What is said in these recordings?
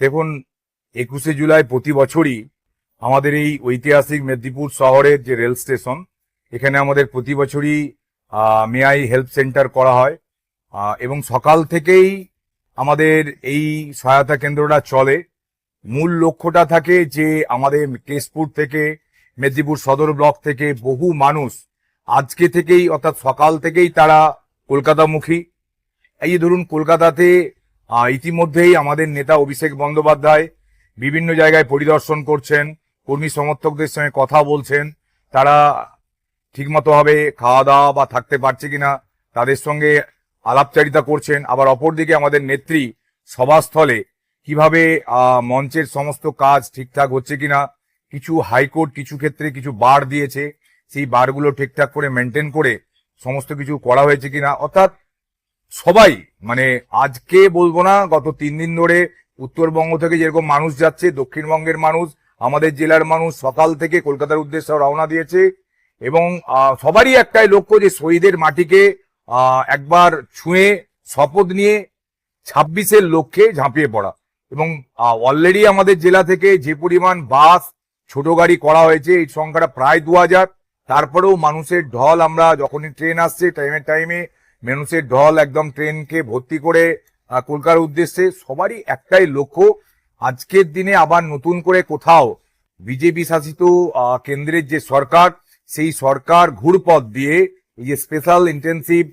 দেখুন, একুশে জুলাই প্রতি বছরই আমাদের এই ঐতিহাসিক মেদিনীপুর শহরের যে রেল স্টেশন, এখানে আমাদের প্রতি বছরই মেআই হেল্প সেন্টার করা হয়। এবং সকাল থেকেই আমাদের এই সহায়তা কেন্দ্রটা চলে। মূল লক্ষ্যটা থাকে যে আমাদের কেশপুর থেকে, মেদিনীপুর সদর ব্লক থেকে বহু মানুষ আজকে থেকেই, অর্থাৎ সকাল থেকেই তারা কলকাতামুখী। এই ধরুন, কলকাতাতে ইতিমধ্যেই আমাদের নেতা অভিষেক বন্দ্যোপাধ্যায় বিভিন্ন জায়গায় পরিদর্শন করছেন, কর্মী সমর্থকদের সঙ্গে কথা বলছেন, তারা ঠিকমতো ভাবে খাওয়া দাওয়া বা থাকতে পারছে কিনা তাদের সঙ্গে আলাপচারিতা করছেন। আবার অপরদিকে আমাদের নেত্রী সভাস্থলে কীভাবে মঞ্চের সমস্ত কাজ ঠিকঠাক হচ্ছে কিনা, কিছু হাইকোর্ট কিছু ক্ষেত্রে কিছু বার দিয়েছে, সেই বারগুলো ঠিকঠাক করে মেনটেন করে সমস্ত কিছু করা হয়েছে কিনা, অর্থাৎ সবাই মানে আজকে বলব না, গত তিন দিন ধরে উত্তরবঙ্গ থেকে যেরকম মানুষ যাচ্ছে, দক্ষিণবঙ্গের মানুষ, আমাদের জেলার মানুষ সকাল থেকে কলকাতার উদ্দেশ্যে রওনা দিয়েছে এবং সবারই একটাই লক্ষ্য যে শহীদের মাটিকে একবার ছুঁয়ে, শপথ নিয়ে ছাব্বিশের লক্ষ্যে ঝাঁপিয়ে পড়া। এবং অলরেডি আমাদের জেলা থেকে যে পরিমাণ বাস, ছোট গাড়ি করা হয়েছে এই সংখ্যাটা প্রায় দু হাজার। তারপরেও মানুষের ঢল, আমরা যখনই ট্রেন আসছে টাইমে টাইমে মানুষের ঢল একদম ট্রেনকে ভর্তি করে কলকাতার উদ্দেশ্যে সবারই একটাই লক্ষ্য, আজকের দিনে আবার নতুন করে কোথাও বিজেপি শাসিত কেন্দ্রের যে সরকার, সেই সরকার ঘুরপথ দিয়ে এই যে স্পেশাল ইন্টেন্সিভ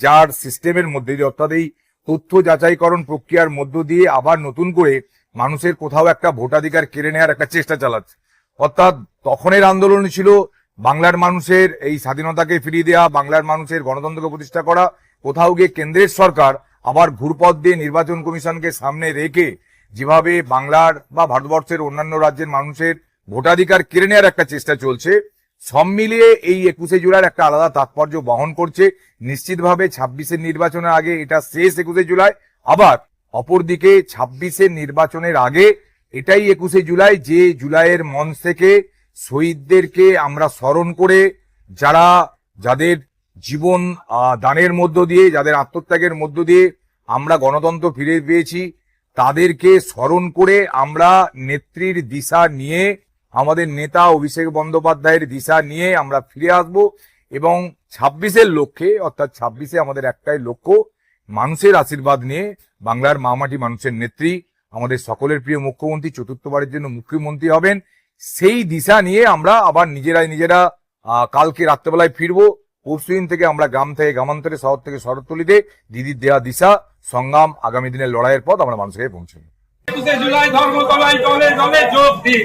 যার সিস্টেমের মধ্যে দিয়ে, অর্থাৎ এই তথ্য যাচাইকরণ প্রক্রিয়ার মধ্য দিয়ে আবার নতুন করে মানুষের কোথাও একটা ভোটাধিকার কেড়ে নেওয়ার একটা চেষ্টা চালাচ্ছে। অর্থাৎ তখনের আন্দোলন ছিল বাংলার মানুষের এই স্বাধীনতাকে ফিরিয়ে দেওয়া বাংলার মানুষের গণতন্ত্রকে প্রতিষ্ঠা করা, কোথাও গিয়ে কেন্দ্রের সরকার আবার ঘুরপথ দিয়ে নির্বাচন কমিশনকে সামনে রেখে যেভাবে বাংলার বা ভারতবর্ষের অন্যান্য রাজ্যের মানুষের ভোটাধিকার কেড়ে নেওয়ার একটা চেষ্টা চলছে, সব মিলিয়ে এই একুশে জুলাইয়ের একটা আলাদা তাৎপর্য বহন করছে। নিশ্চিতভাবে ছাব্বিশের নির্বাচনের আগে এটা শেষ একুশে জুলাই, আবার অপরদিকে ছাব্বিশের নির্বাচনের আগে এটাই একুশে জুলাই যে জুলাইয়ের মঞ্চ থেকে শহীদদেরকে আমরা স্মরণ করে যারা যাদের জীবন দানের মধ্য দিয়ে, যাদের আত্মত্যাগের মধ্য দিয়ে আমরা গণতন্ত্র ফিরে পেয়েছি, তাদেরকে স্মরণ করে আমরা নেত্রীর দিশা নিয়ে, আমাদের নেতা অভিষেক বন্দ্যোপাধ্যায়ের দিশা নিয়ে আমরা ফিরে আসব এবং ছাব্বিশের লক্ষ্যে, অর্থাৎ ছাব্বিশে আমাদের একটাই লক্ষ্য, মানুষের আশীর্বাদ নিয়ে, বাংলার মামাটি মানুষের নেত্রী, আমাদের সকলের প্রিয় মুখ্যমন্ত্রী, চতুর্থবারের জন্য মুখ্যমন্ত্রী হবেন। সেই দিশা নিয়ে আমরা আবার নিজেরাই নিজেরা কালকে রাত্রেবেলায় ফিরবো। পরশুদিন থেকে আমরা গ্রাম থেকে গ্রামান্তরে শহর থেকে শহরতলিতে দিদির দেয়া দিশা সংগ্রাম আগামী দিনের লড়াইয়ের পথ আমরা মানুষকে পৌঁছব। একুশে জুলাই ধর্মতলায় জলে জলে যোগ দিন।